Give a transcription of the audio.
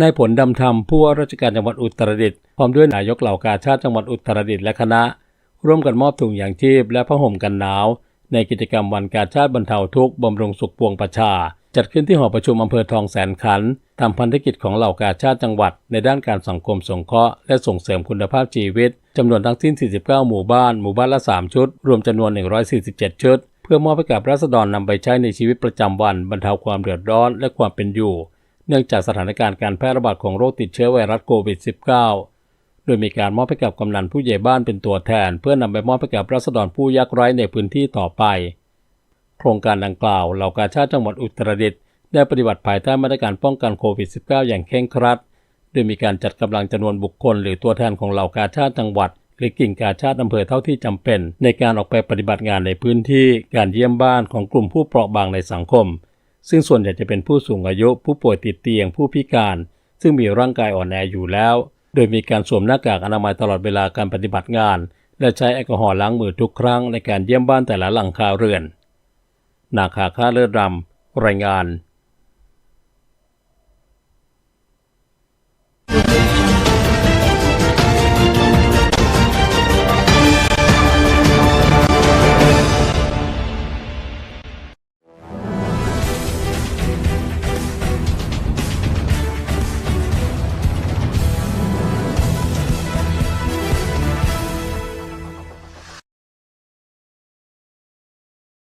นายผลดำธรรมผู้ว่าราชการจังหวัดอุตรดิตถ์พร้อมด้วยนายกเหล่ากาชาติจังหวัดอุตรดิตถ์และคณะ ร่วมกันมอบถุงยางชีพและผ้าห่มกันหนาว ในกิจกรรมวันกาชาติบรรเทาทุกข์บำรุงสุขปวงประชา จัดขึ้นที่หอประชุมอำเภอทองแสนขันธ์ตามพันธกิจของเหล่ากาชาติจังหวัด ในด้านการสังคมสงเคราะห์และส่งเสริมคุณภาพชีวิตจำนวนทั้งสิ้น 49 หมู่บ้าน หมู่บ้านละ 3 ชุด รวมจำนวน 147 ชุด เพื่อมอบให้กับราษฎรนำไปใช้ในชีวิตประจำวันบรรเทาความเดือดร้อนและความเป็นอยู่ เนื่องจากสถานการณ์การแพร่ระบาดของโรคติดเชื้อไวรัสโควิด -19 โดยมีการมอบให้กับกำนันผู้ใหญ่บ้านเป็นตัวแทน เพื่อนำไปมอบให้กับราษฎรผู้ยากไร้ในพื้นที่ต่อไป โครงการดังกล่าวเหล่ากาชาติจังหวัดอุตรดิตถ์ได้ปฏิบัติภายใต้มาตรการป้องกันโควิด -19 อย่างเคร่งครัด โดยมีการจัดกำลังจำนวนบุคคล หรือตัวแทนของเหล่ากาชาติจังหวัดหรือกิ่งกาชาติอำเภอเท่าที่จำเป็น ในการออกไปปฏิบัติงานในพื้นที่การเยี่ยมบ้านของกลุ่มผู้เปราะบางในสังคม ซึ่งส่วนใหญ่จะเป็นผู้สูงอายุผู้ป่วยติดเตียงผู้พิการ ซึ่งมีร่างกายอ่อนแออยู่แล้ว โดยมีการสวมหน้ากากอนามัยตลอดเวลาการปฏิบัติงาน และใช้แอลกอฮอล์ล้างมือทุกครั้งในการเยี่ยมบ้านแต่ละหลังคาเรือน นาคาค่าเลือดรำรายงาน